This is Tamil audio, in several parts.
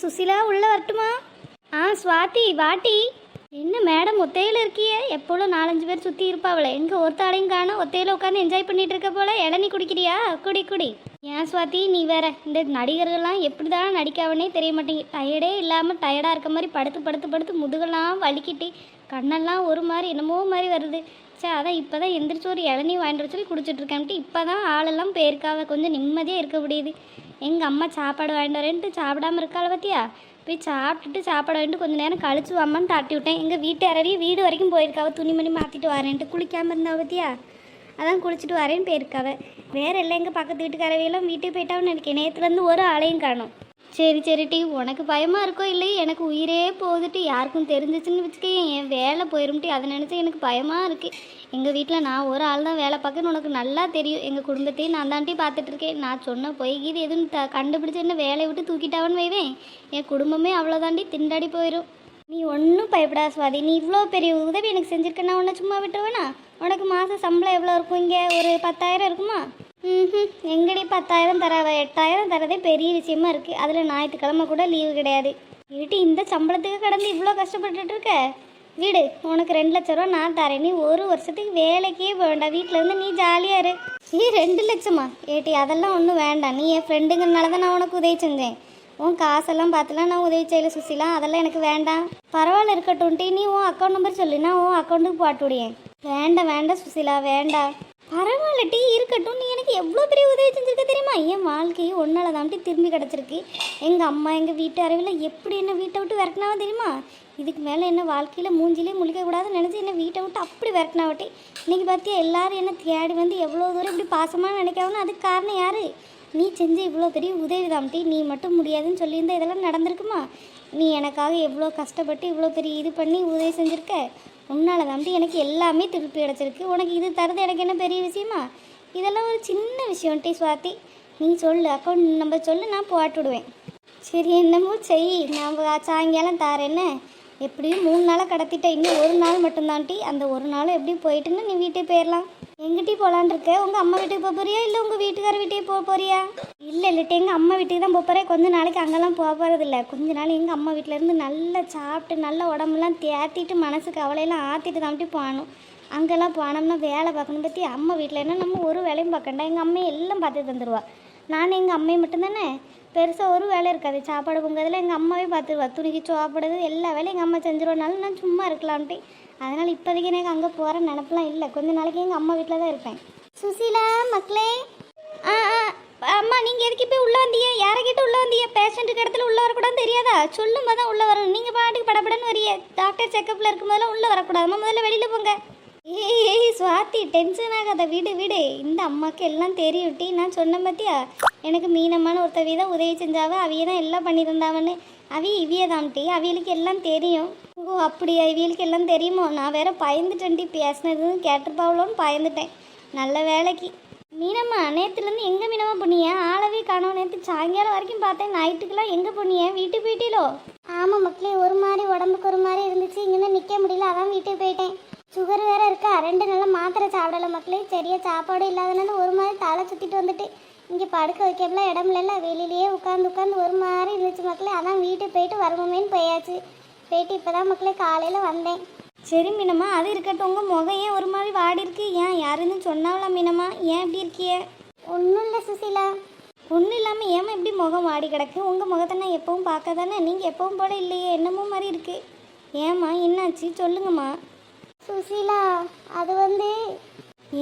சுசிலா உள்ள வரட்டுமா? ஆ சுவாதி வாட்டி. என்ன மேடம் ஒத்தையில் இருக்கியே? எப்போதும் நாலஞ்சு பேர் சுற்றி இருப்பாவளே. எங்கே ஒருத்தாளையும் காணோம். ஒத்தையில உட்காந்து என்ஜாய் பண்ணிட்டு இருக்க போல. இளநீ குடிக்கிறியா? குடி குடி. ஏன் சுவாதி நீ வேற. இந்த நடிகர்கள்லாம் எப்படி தான் நடிக்காவனே தெரிய மாட்டேங்குது டயர்டே இல்லாமல் டயர்டாக இருக்க மாதிரி படுத்து படுத்து படுத்து முதுகெல்லாம் வலிக்கிட்டு கண்ணெல்லாம் ஒரு மாதிரி என்னமோ மாதிரி வருது. சே அதான் இப்போ தான் எந்திரிச்சு ஒரு இளநீ வாங்கிட்டு வர சொல்லி குடிச்சிட்டு இருக்கேன்ட்டு இப்போ தான் ஆளெல்லாம் போயிருக்காவ கொஞ்சம் நிம்மதியாக இருக்க முடியுது. எங்கள் அம்மா சாப்பாடு வாங்கிட்டு வரேன்ட்டு சாப்பிடாம இருக்காள் பார்த்தியா போய் சாப்பிட்டுட்டு சாப்பாடு வாங்கிட்டு கொஞ்சம் நேரம் கழிச்சு வாமான்னு தாட்டி விட்டேன். எங்கள் வீட்டு யாரையே வீடு வரைக்கும் போயிருக்காவ. துணிமணி மாற்றிட்டு வரேன்ட்டு குளிக்காமல் இருந்தாவ பார்த்தியா அதான் குளிச்சுட்டு வரேன்னு போயிருக்காவ. வேற எல்லாம் எங்கள் பக்கத்து வீட்டுக்காரவையெல்லாம் வீட்டுக்கு போயிட்டான்னு நினைக்கிறேன் நேற்றுலேருந்து ஒரு ஆளையும் காணும். சரி சரி டி உனக்கு பயமாக இருக்கோ இல்லையே எனக்கு உயிரே போகுதுட்டு யாருக்கும் தெரிஞ்சிச்சுன்னு வச்சுக்க என் வேலை போயிரும்ட்டி அதை நினச்சி எனக்கு பயமாக இருக்குது எங்கள் வீட்டில் நான் ஒரு ஆள் தான் வேலை பார்க்கன்னு உனக்கு நல்லா தெரியும். எங்கள் குடும்பத்தையும் நான் தாண்டி பார்த்துட்டு இருக்கேன். நான் சொன்ன பொய் கீது எதுவும் த கண்டுபிடிச்சு என்ன வேலையை விட்டு தூக்கிட்டாவன்னு வைவேன். என் குடும்பமே அவ்வளோதாண்டி திண்டாடி போயிடும் நீ ஒன்றும் பயப்படா சுவாதி. நீ இவ்வளோ பெரிய உதவி எனக்கு செஞ்சுருக்கேன்னா உன்னை சும்மா விட்டுருவேனா? உனக்கு மாதம் சம்பளம் எவ்வளோ இருக்கும் இங்கே? ஒரு பத்தாயிரம் இருக்குமா? ம் எங்கடி பத்தாயிரம் தரவ? எட்டாயிரம் தரதே பெரிய விஷயமா இருக்குது அதில் ஞாயிற்றுக்கிழமை கூட லீவு கிடையாது. ஏட்டி இந்த சம்பளத்துக்கு கடந்து இவ்வளோ கஷ்டப்பட்டுட்டு இருக்க வீடு உனக்கு ரெண்டு லட்ச ரூபா நான் தரேன். நீ ஒரு வருஷத்துக்கு வேலைக்கே போக வேண்டாம். வீட்டில் இருந்து நீ ஜாலியாக இரு. நீ ரெண்டு லட்சமா? ஏட்டி அதெல்லாம் ஒன்றும் வேண்டாம். நீ என் ஃப்ரெண்டுங்கிறனால தான் நான் உனக்கு உதவி செஞ்சேன். உன் காசெல்லாம் பார்த்துலாம் நான் உதவி செய்யல சுசிலாம் அதெல்லாம் எனக்கு வேண்டாம். பரவாயில்ல இருக்கட்டும்ட்டி நீ உன் அக்கௌண்ட் நம்பர் சொல்லினா நான் உன் அக்கௌண்ட்டுக்கு போட்டு விடியேன் வேண்டாம் வேண்டாம் சுசிலா. வேண்டாம். பரவாயில்ல டி இருக்கட்டும். நீ எனக்கு எவ்வளோ பெரிய உதவி செஞ்சுருக்க தெரியுமா? என் வாழ்க்கையை ஒன்றால் தான் திரும்பி கிடச்சிருக்கு. எங்கள் அம்மா எங்கள் வீட்டு அறிவில் எப்படி என்ன வீட்டை விட்டு விரட்டினாவோ தெரியுமா? இதுக்கு மேலே என்ன வாழ்க்கையில் மூஞ்சிலே முழிக்கக்கூடாதுன்னு நினச்சி என்ன வீட்டை விட்டு அப்படி விரட்டினாவட்டி இன்றைக்கி பார்த்தியா எல்லோரும் என்ன தேடி வந்து எவ்வளோ தூரம் இப்படி பாசமாக நினைக்காவன்னு அதுக்கு காரணம் யார்? நீ செஞ்ச இவ்வளோ பெரிய உதவி தாம்ட்டி நீ மட்டும் முடியாதுன்னு சொல்லியிருந்தா இதெல்லாம் நடந்திருக்குமா? நீ எனக்காக எவ்வளோ கஷ்டப்பட்டு இவ்வளோ பெரிய இது பண்ணி உதவி செஞ்சுருக்க? உன்னால் தம்பி எனக்கு எல்லாமே திருப்பி கிடச்சிருக்கு. உனக்கு இது தரது எனக்கு என்ன பெரிய விஷயமா? இதெல்லாம் ஒரு சின்ன விஷயம்ட்டி சுவாதி. நீ சொல்லு அக்கௌண்ட் நம்பர் சொல்லு நான் போட்டு விடுவேன். சரி என்னமோ செய். நான் சாயங்காலம் தாரேன்னு. எப்படியும் மூணு நாளாக கடத்திட்டேன். இன்னும் ஒரு நாள் மட்டும்தான்ட்டி அந்த ஒரு நாள் எப்படி போயிட்டுன்னு நீ வீட்டுக்கு போயிடலாம் எங்கிட்டே போகலான் இருக்க. உங்கள் அம்மா வீட்டுக்கு போக போறியா? இல்லை உங்கள் வீட்டுக்கார வீட்டுக்கு போக போறியா? இல்லை இல்லட்டு எங்கள் அம்மா வீட்டுக்கு தான் போக போகிறேன் கொஞ்ச நாளைக்கு அங்கெல்லாம் போக போகிறதில்ல கொஞ்ச நாள் எங்கள் அம்மா வீட்டிலேருந்து நல்லா சாப்பிட்டு நல்லா உடம்புலாம் தேத்திட்டு மனசு கவலையெல்லாம் ஆற்றிட்டு தாண்டி போகணும். அங்கெல்லாம் போனோம்னா வேலை பார்க்கணும் பற்றி அம்மா வீட்டில் என்ன நம்ம ஒரு வேலையும் பார்க்கண்டா. எங்கள் அம்மா எல்லாம் பார்த்து தந்துடுவா நான் எங்கள் அம்மையை மட்டும்தானே? பெருசாக ஒரு வேலை இருக்காது. சாப்பாடு பொங்கதில் எங்கள் அம்மாவே பார்த்துருவா. துணிக்கு சாப்பிடுறது எல்லா வேலையும் எங்கள் அம்மா செஞ்சிருவனாலும் நான் சும்மா இருக்கலாம்ட்டு. அதனால் இப்போதைக்கு எனக்கு அங்கே போகிற நினப்பெலாம் இல்லை. கொஞ்ச நாளைக்கு எங்கள் அம்மா வீட்டில் தான் இருப்பேன். சுசீலா மக்களே. ஆ ஆ அம்மா நீங்கள் எதுக்கு இப்போ உள்ளே வந்தீங்க? யாரைக்கிட்ட உள்ளே வந்தீங்க? பேஷண்ட்டுக்கு இடத்துல உள்ளே வரக்கூடாது தெரியாதா? சொல்லும் தான் உள்ளே வரணும். நீங்கள் பாட்டுக்கு படப்படன்னு வரீங்க. டாக்டர் செக்கப்பில் இருக்கும்போதெல்லாம் உள்ளே வரக்கூடாதுமா முதல்ல வெளியில் போங்க. ஏய் ஏய் டென்ஷன் ஆகாத. விடு விடு. இந்த அம்மாவுக்கு எல்லாம் தெரியுட்டி நான் சொன்ன பத்தியா? எனக்கு மீனமான ஒருத்தவி தான் உதவி செஞ்சாவ. அவிய தான் எல்லாம் பண்ணியிருந்தாவன்னு. அவி இவிய தான். அவியலுக்கு எல்லாம் தெரியும். ஓ அப்படியா? இவியலுக்கு எல்லாம் தெரியுமோ? நான் வேற பயந்துட்டேன் டி பேசினதுன்னு கேட்டிருப்பாவளோன்னு பயந்துட்டேன். நல்ல வேலைக்கு. மீனம்மா நேற்றுலேருந்து எங்கே மீனம்மா போனிய ஆளவே காணோம். நேற்று சாயங்காலம் வரைக்கும் பார்த்தேன். நைட்டுக்கெல்லாம் எங்கே போனிய வீட்டுக்கு போயிட்டீலோ? ஆமாம் மக்களே ஒரு மாதிரி உடம்புக்கு ஒரு மாதிரி இருந்துச்சு. இங்கே நிற்க முடியல. அதான் வீட்டுக்கு போயிட்டேன். சுகர் வேற இருக்கா? ரெண்டு நாளாக மாத்திரை சாப்பிடல மக்களே. சரியாக சாப்பாடு இல்லாதனால ஒரு மாதிரி தலை சுற்றிட்டு வந்துட்டு. இங்கே படுக்க வைக்கலாம் இடம் இல்லைல்ல. வெளியிலேயே உட்காந்து உட்காந்து ஒரு மாதிரி இருந்துச்சு மக்களே. அதான் வீட்டுக்கு போயிட்டு வருவோமேன்னு போயாச்சு. போயிட்டு இப்போதான் மக்களே காலையில் வந்தேன். சரி மீனம்மா அது இருக்கட்டும். உங்கள் முகம் ஏன் ஒரு மாதிரி வாடி இருக்கு. ஏன் யாருன்னு சொன்னாவலாம் மீனம்மா? ஏன் இப்படி இருக்கிய? ஒன்றும் இல்லை சுசீலா. ஒன்றும் இல்லாமல் ஏமா இப்படி முகம் வாடி கிடக்கு? உங்கள் முகத்தை நான் எப்பவும் பார்க்க தானே நீங்கள் எப்பவும் போல இல்லையே. என்னமோ மாதிரி இருக்கு. ஏம்மா என்னாச்சு? சொல்லுங்கம்மா. சுசீலா அது வந்து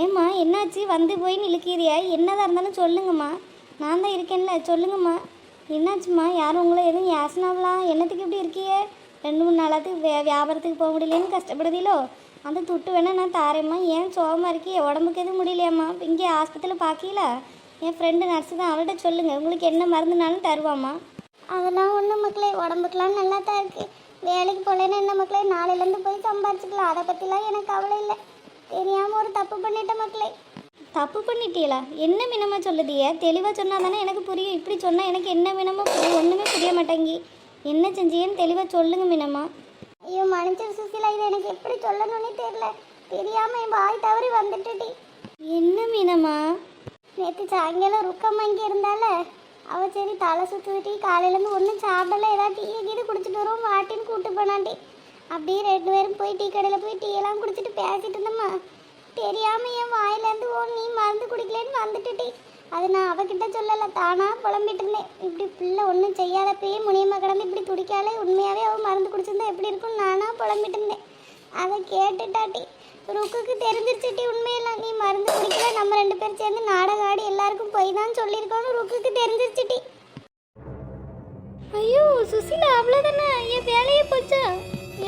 ஏம்மா என்னாச்சு? வந்து போய் நிலுக்கிறியா? என்னதான் இருந்தாலும் சொல்லுங்கம்மா. நான் தான் இருக்கேன்ல. சொல்லுங்கம்மா. என்னாச்சும்மா? யாரும் உங்களை எதுவும் யாசனாவலாம் என்னத்துக்கு இப்படி இருக்கியே? ரெண்டு மூணு நாளாத்துக்கு வே வியாபாரத்துக்கு போக முடியலன்னு கஷ்டப்படுதீங்களோ அந்த துட்டு வேணால் நான் தாரேம்மா. ஏன் சோகமாக இருக்கி? உடம்புக்கு எதுவும் முடியலையாம்மா? இங்கே ஆஸ்பத்திரியில் பார்க்கல என் ஃப்ரெண்டு நர்ஸு தான். அவள்கிட்ட சொல்லுங்கள் உங்களுக்கு என்ன மருந்துனாலும் தருவாம்மா. அதெல்லாம் ஒன்றும் மக்களே உடம்புக்கெலாம் நல்லா தான் இருக்குது வேலைக்கு போகலன்னு என்ன மக்களே? நாளையிலேருந்து போய் சம்பாரிச்சுக்கலாம். அதை பற்றிலாம் எனக்கு கவலை இல்லை. தெரியாமல் ஒரு தப்பு பண்ணிட்டேன் மக்களே. தப்பு பண்ணிட்டீங்களா என்ன மினமாக சொல்லுதிய தெளிவாக சொன்னால் தானே எனக்கு புரியும். இப்படி சொன்னால் எனக்கு என்ன மினமோ புரியும். ஒன்றுமே புரிய மாட்டேங்கி. என்ன செஞ்சியன்னு தெளிவாக சொல்லுங்க மினமா ஐயோ மனுஷன் சுசிலா இது எனக்கு எப்படி சொல்லணும்னே தெரியல. தெரியாமல் என் வாய் தவறி வந்துட்டுடி. என்ன மீனம்மா? நேற்று சாயங்காலம் ருக்கம்மா இங்கே இருந்தால அவ சரி தலை சுற்றுட்டி காலையிலேருந்து ஒன்றும் சாப்பிடல ஏதாவது டீ கீது குடிச்சிட்டு வரும் வாட்டின்னு கூப்பிட்டு போனாண்டி. அப்படியே ரெண்டு பேரும் போய் டீ கடையில் போய் டீ எல்லாம் குடிச்சிட்டு பேசிட்டு இருந்தோம்மா. தெரியாம என் வாயிலேருந்து ஓ நீ மருந்து குடிக்கலன்னு வந்துட்டுட்டி அது நான் அவகிட்ட சொல்லலை தானா புலம்பிட்டு இருந்தேன். இப்படி பிள்ளை ஒன்றும் செய்யாதப்பயே முனியம்மா கிடந்து இப்படி துடிக்காலே உண்மையாகவே அவள் மருந்து குடிச்சிருந்தா எப்படி இருக்கும் நானாக புலம்பிட்டு இருந்தேன். அதை கேட்டுட்டாட்டி ருக்குக்கு தெரிஞ்சிருச்சுட்டி உண்மையெல்லாம். நீ மருந்து குடிக்கல நம்ம ரெண்டு பேரும் சேர்ந்து நாடகம் ஆடி எல்லாருக்கும் போய் தான் சொல்லியிருக்கோம்னு ருக்குக்கு தெரிஞ்சிருச்சுட்டி. ஐயோ சுசிலா அவ்வளோதானே என் வேலையே போச்சா?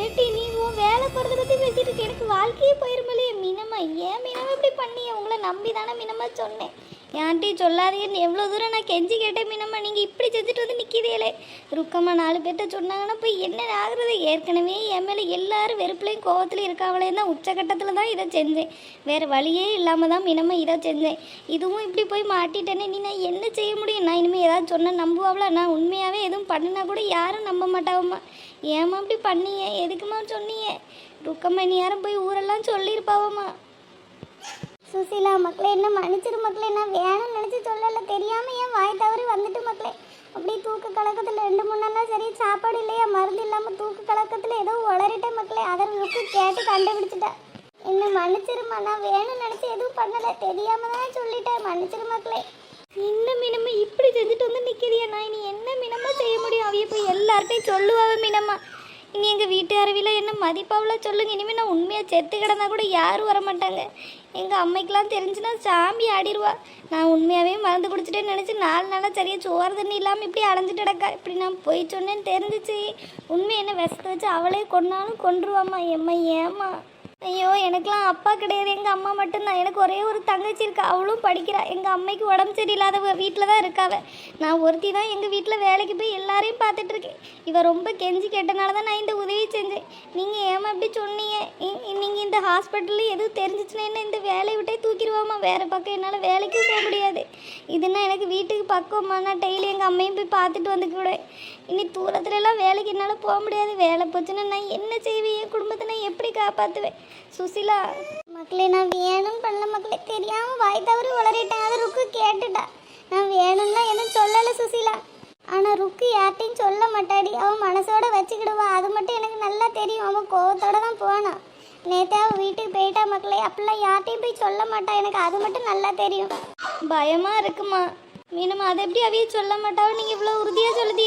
ஏட்டி நீ உன் வேலை போகிறத பற்றி பேசிட்டு எனக்கு வாழ்க்கையே போயிருமலையே மீனம்மா ஏன் மீனம்மா இப்படி பண்ணி உங்களை நம்பி தானே மீனம்மா சொன்னேன். ஏன்ட்டி சொல்லாதீங்கன்னு எவ்வளோ தூரம் நான் கெஞ்சி கேட்டேன் மீனம்மா. நீங்கள் இப்படி செஞ்சுட்டு வந்து நிற்கிறீங்களே ருக்கம்மா நாலு பேர்கிட்ட சொன்னாங்கன்னா போய் என்ன ஆகுறது? ஏற்கனவே என் மேலே எல்லாரும் வெறுப்புலையும் கோவத்துலையும் இருக்காங்களே தான் உச்சக்கட்டத்தில் தான் இதை செஞ்சேன். வேறு வழியே இல்லாமல் தான் மீனம்மா இதை செஞ்சேன். இதுவும் இப்படி போய் மாட்டிட்டேனே. நீ நான் என்ன செய்ய முடியும்? நான் இனிமேல் ஏதாவது சொன்னால் நம்புவாங்களா நான் உண்மையாகவே எதுவும் பண்ணினா கூட யாரும் நம்ப மாட்டாவம்மா. ஏம்மா இப்படி பண்ணீங்க எதுக்குமா சொன்னீங்க? ருக்கம்மா நீ யாரும் போய் ஊரெல்லாம் சொல்லியிருப்பாவம்மா. சுசிலா மக்களே என்ன மன்னிச்சிரு மக்களே நான் வேணும்னு நினச்சி சொல்லலை தெரியாமல் ஏன் வாய் தவறி வந்துட்டு மக்களே. அப்படியே தூக்க கலக்கத்தில் ரெண்டு மூணு நாளாக சரி சாப்பாடு இல்லையா மருந்து இல்லாமல் தூக்க கலக்கத்தில் ஏதோ உளறிட்டேன் மக்களே. அதை ருக்கு கேட்டு கண்டுபிடிச்சிட்டேன் என்ன மன்னிச்சிருமா நான் வேணும்னு நினச்சி எதுவும் பண்ணலை தெரியாம தான் சொல்லிட்டேன் மன்னிச்சிரு மக்களே. என்ன மீனம்மா இப்படி செஞ்சுட்டு வந்து நிற்கிறியா நான் இனி என்ன மினமா செய்ய முடியும்? அவைய போய் எல்லார்ட்டையும் சொல்லுவாவே மீனம்மா இனி எங்கள் வீட்டு அருவியில் என்ன மதிப்பாவில் சொல்லுங்க. இனிமேல் நான் உண்மையாக செத்து கிடந்தா கூட யாரும் வர மாட்டாங்க. எங்கள் அம்மைக்கெலாம் தெரிஞ்சுன்னா சாமி ஆடிடுவா நான் உண்மையாகவே மறந்து குடிச்சிட்டேன்னு நினச்சி நாலு நாளாக சரியாக சோறு தண்ணி இல்லாமல் இப்படி அடைஞ்சிட்டு கிடக்கா. இப்படி நான் போய் சொன்னேன்னு தெரிஞ்சிச்சு. உண்மை என்ன விஷத்தை வச்சு அவளே கொண்டாலும் கொண்டுருவாம்மா எம்மா ஏம்மா? ஐயோ எனக்கெலாம் அப்பா கிடையாது. எங்கள் அம்மா மட்டும்தான். எனக்கு ஒரே ஒரு தங்கச்சி இருக்கா. அவளும் படிக்கிறா. எங்கள் அம்மைக்கு உடம்பு சரியில்லாதவ வீட்டில் தான் இருக்காவ நான் ஒருத்தி தான் எங்கள் வீட்டில் வேலைக்கு போய் எல்லாரையும் பார்த்துட்ருக்கேன் இவள் ரொம்ப கெஞ்சி கேட்டனால தான் நான் இந்த உதவி செஞ்சேன். நீங்கள் ஏமா இப்படி சொன்னீங்க? நீங்கள் இந்த ஹாஸ்பிட்டலில் எதுவும் தெரிஞ்சிச்சுன்னா என்ன இந்த வேலையை விட்டே தூக்கிடுவோமா? வேறு பக்கம் என்னால் வேலைக்கும் போக முடியாது. இதுன்னா எனக்கு வீட்டுக்கு பக்கமா? நான் டெய்லி எங்கள் அம்மையும் போய் பார்த்துட்டு வந்துக்கூட இனி தூரத்துல எல்லாம் வேலைக்கு என்னால் போக முடியாது. வேலை போச்சுன்னா நான் என்ன செய்வேன்? என் குடும்பத்தை நான் எப்படி காப்பாற்றுவேன் சுசிலா. மக்களே நான் வேணும் பண்ண மக்களே தெரியாமல் வாய் தவறி வளரிட்டேன் அதை ருக்கு கேட்டுட்டா. நான் வேணும்னா எதுவும் சொல்லலை சுசிலா. ஆனால் ருக்கு யார்ட்டையும் சொல்ல மாட்டாடி. அவன் மனசோட வச்சுக்கிடுவா. அது மட்டும் எனக்கு நல்லா தெரியும். அவன் கோவத்தோட தான் போனான் நேற்று வீட்டுக்கு போயிட்டா மக்களே அப்படிலாம் யார்ட்டையும் போய் சொல்ல மாட்டா. எனக்கு அது மட்டும் நல்லா தெரியும். பயமாக இருக்குமா? மீனம்மா அதை எப்படி அவையே சொல்ல மாட்டாவோ நீங்கள் இவ்வளோ உறுதியாக சொல்லுதியே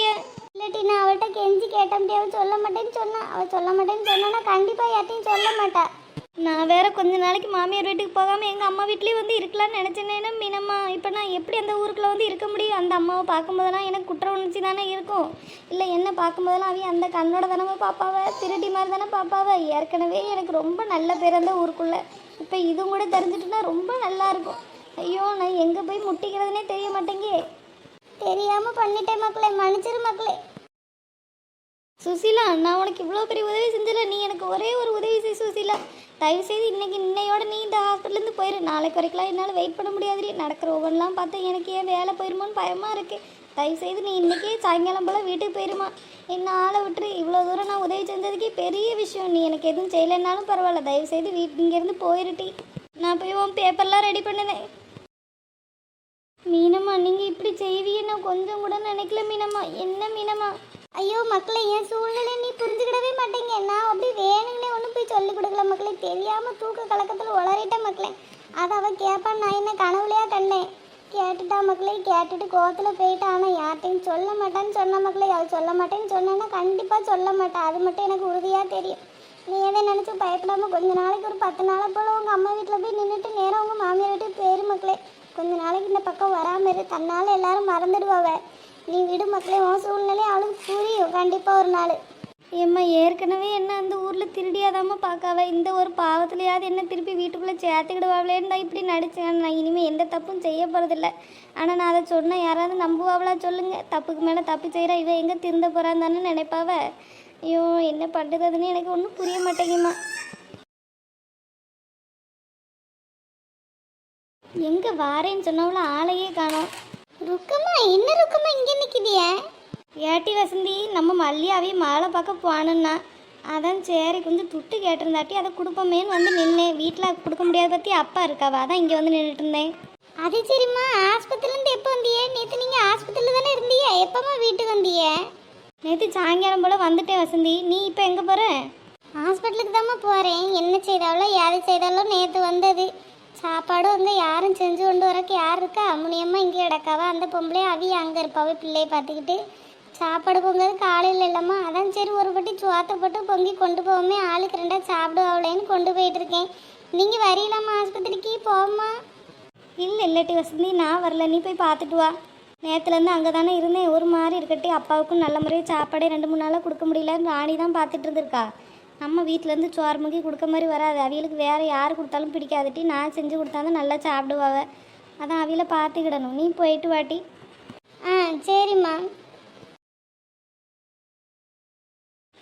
கேட்டேன் அவள் சொல்ல மாட்டேன்னு சொன்னா அவள் சொல்ல மாட்டேன்னு சொன்னா கண்டிப்பாக யார்ட்டையும் சொல்ல மாட்டா. நான் வேற கொஞ்ச நாளைக்கு மாமியார் வீட்டுக்கு போகாமல் எங்கள் அம்மா வீட்லேயே வந்து இருக்கலாம்னு நினச்சேனேன்னா மீனம்மா? இப்போ நான் எப்படி அந்த ஊருக்குள்ள வந்து இருக்க முடியும்? அந்த அம்மாவை பார்க்கும்போதெல்லாம் எனக்கு குற்ற உணர்ச்சி தானே இருக்கும். இல்லை என்ன பார்க்கும்போதெல்லாம் அவைய அந்த கண்ணோட தானே பார்ப்பாவ? திருடி மாதிரி தானே பார்ப்பாவ? ஏற்கனவே எனக்கு ரொம்ப நல்ல பேர் அந்த ஊருக்குள்ளே. இப்போ இதுவும் கூட தெரிஞ்சிட்டுனா ரொம்ப நல்லா இருக்கும். ஐயோ நான் எங்கே போய் முட்டிக்கிறதுனே தெரிய மாட்டேங்கே. தெரியாமல் பண்ணிட்டேன் மக்களே. மன்னிச்சிரு மக்களே. சுசிலா நான் உனக்கு இவ்வளோ பெரிய உதவி செஞ்சல. நீ எனக்கு ஒரே ஒரு உதவி செய் சுசிலா. தயவு செய்து இன்னைக்கு இன்னையோட நீ இந்த ஹாஸ்பிட்டலேருந்து போயிரு. நாளைக்கு வரைக்கலாம் என்னால் வெயிட் பண்ண முடியாதுடி. நடக்கிற ஒவ்வொன்றெலாம் பார்த்து எனக்கு ஏன் வேலை போயிருமோன்னு பயமாக இருக்குது தயவு செய்து நீ இன்றைக்கே சாயங்காலம் போல் வீட்டுக்கு போயிருமா. என்ன ஆளை விட்டுரு. இவ்வளோ தூரம் நான் உதவி செஞ்சதுக்கே பெரிய விஷயம். நீ எனக்கு எதுவும் செய்யலைன்னாலும் பரவாயில்ல. தயவு செய்து வீட் இங்கேருந்து போயிருட்டி நான் போய் உன் பேப்பர்லாம் ரெடி பண்ணுனேன். மீனம்மா நீங்கள் இப்படி செய்வீன்னு நான் கொஞ்சம் கூட நினைக்கல மீனம்மா. என்ன மீனம்மா? ஐயோ மக்களே என் சூழ்நிலை நீ புரிஞ்சுக்கிடவே மாட்டேங்க. நான் அப்படி வேணுங்கனே ஒன்றும் போய் சொல்லி கொடுக்கல மக்களே. தெரியாமல் தூக்க கலக்கத்தில் உளறிட்டேன் மக்களே. அதை அவள் கேட்பான் நான் என்ன கனவுலையா கண்டேன்? கேட்டுட்டா மக்களே கேட்டுட்டு கோவத்தில் போயிட்டா. ஆனால் யார்ட்டையும் சொல்ல மாட்டான்னு சொன்ன மக்களே. அவள் சொல்ல மாட்டேன்னு சொன்னேன்னா கண்டிப்பாக சொல்ல மாட்டேன் அது மட்டும் எனக்கு உறுதியாக தெரியும். நீ எதை நினச்சி பயப்படாமல் கொஞ்ச நாளைக்கு ஒரு பத்து நாளை போல் உங்கள் அம்மா வீட்டில் போய் நின்றுட்டு நேரம் உங்கள் மாமியார் வீட்டுக்கு போயிரு மக்களே. கொஞ்ச நாளைக்கு இந்த பக்கம் வராமல் இரு. தன்னால் எல்லாரும் மறந்துடுவாவே நீ விடு மக்களே உன் சூழ்நிலை அவளுக்கு புரியும். கண்டிப்பாக ஒரு நாள். ஏம்மா ஏற்கனவே என்ன அந்த ஊரில் திருடியாதாம்மா பார்க்காவ இந்த ஒரு பாவத்துலையாவது என்ன திருப்பி வீட்டுக்குள்ளே சேர்த்துக்கிடுவாங்களேன்னு தான் இப்படி நடிச்சேன். நான் இனிமேல் எந்த தப்பும் செய்ய போகிறதில்ல ஆனால் நான் அதை சொன்னால் யாராவது நம்புவாவளா சொல்லுங்கள் தப்புக்கு மேலே தப்பு செய்கிறா இவன் எங்கே திருந்த போகிறான்னு தானே நினைப்பாவ? ஐயோ என்ன பண்ணுறதுன்னு எனக்கு ஒன்றும் புரிய மாட்டேங்குமா எங்கே வாரேன்னு சொன்னவளோ ஆளையே காணோம். ருக்கம்மா என்ன ருக்கம்மா இங்கே நிற்கிதியே ஏட்டி வசந்தி நம்ம மல்லியாவே மாலை பார்க்க போகணுன்னா அதான் சரி கொஞ்சம் துட்டு கேட்டிருந்தாட்டி அதை கொடுப்போமேன்னு வந்து நின்னேன். வீட்டில் கொடுக்க முடியாத பற்றி அப்பா இருக்காவா? அதான் இங்கே வந்து நின்றுட்டு இருந்தேன். அது சரிம்மா. ஆஸ்பத்திரிலேருந்து எப்போ வந்தியே? நேற்று நீங்கள் ஆஸ்பத்திரியில் தானே இருந்தீங்க எப்போம்மா வீட்டுக்கு வந்தீங்க நேற்று சாயங்காலம் போல் வந்துட்டேன் வசந்தி. நீ இப்போ எங்கே போகிற ஹாஸ்பிட்டலுக்கு தாம்மா போகிறேன் என்ன செய்தாலோ யாரு செய்தாலோ நேற்று வந்தது. சாப்பாடும் வந்து யாரும் செஞ்சு கொண்டு வரக்கு யார் இருக்கா? அம்முனியம்மா இங்கே கிடக்காவா? அந்த பொம்பளை அவி அங்கே இருப்பாவே பிள்ளையை பார்த்துக்கிட்டு. சாப்பாடு பொங்கிறது காலையில் இல்லைம்மா. அதான் சரி ஒரு பட்டி சுவாத்த போட்டு பொங்கி கொண்டு போவோமே. ஆளுக்கு ரெண்டா சாப்பிடுவாங்களேன்னு கொண்டு போயிட்டு இருக்கேன். நீங்கள் வரீங்களாம்மா ஆஸ்பத்திரிக்கு போவோம்மா இல்லை இல்லாட்டி வசந்தி நான் வரல. நீ போய் பார்த்துட்டு வா. நேற்றுலேருந்து அங்கே தானே இருந்தேன். ஒரு மாதிரி இருக்கட்டி அப்பாவுக்கும் நல்ல முறையாக சாப்பாடே ரெண்டு மூணு நாளாக கொடுக்க முடியல ராணி தான் பார்த்துட்டு இருந்திருக்கா. நம்ம வீட்டிலேருந்து சோறு முக்கி கொடுக்க மாதிரி வராது. அவிகளுக்கு வேறு யார் கொடுத்தாலும் பிடிக்காதட்டி நான் செஞ்சு கொடுத்தா தான் நல்லா சாப்பிடுவாவ. அதான் அவியலை பார்த்துக்கிடணும். நீ போயிட்டு வாட்டி ஆ சரிம்மா.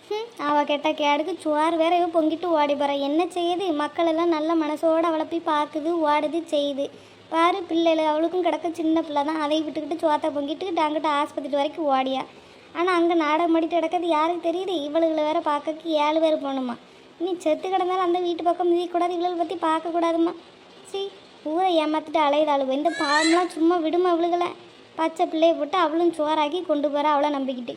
ஹம், அவ கேட்ட கேடுக்கு சுவார் வேற இவ பொங்கிட்டு ஓடி போகிறா என்ன செய்யுது? மக்கள் எல்லாம் நல்ல மனசோட அவளை போய் பார்க்குது ஓடுது செய்யுது. பாரு பிள்ளைகள் அவளுக்கும் கிடக்க சின்ன பிள்ளை தான். அதை விட்டுக்கிட்டு சோத்தை பொங்கிட்டு அங்கிட்ட ஆஸ்பத்திரி வரைக்கும் ஓடியா. ஆனால் அங்கே நாடகம் மடிட்டு கிடக்கிறது யாருக்கு தெரியுது? இவளுகளை வேற பார்க்கக்கு ஏழு பேர் போகணுமா? நீ செத்து கிடந்தாலும் அந்த வீட்டு பக்கம் மிதிக்கூடாது இவளை பற்றி பார்க்கக்கூடாதும்மா சி ஊரை ஏமாத்திட்டு அலையுதாளுவ இந்த பாவம்லாம் சும்மா விடுமா அவளுகளை பச்சை பிள்ளையை போட்டு அவளும் சோறாக்கி கொண்டு போகிறா அவளை நம்பிக்கிட்டு.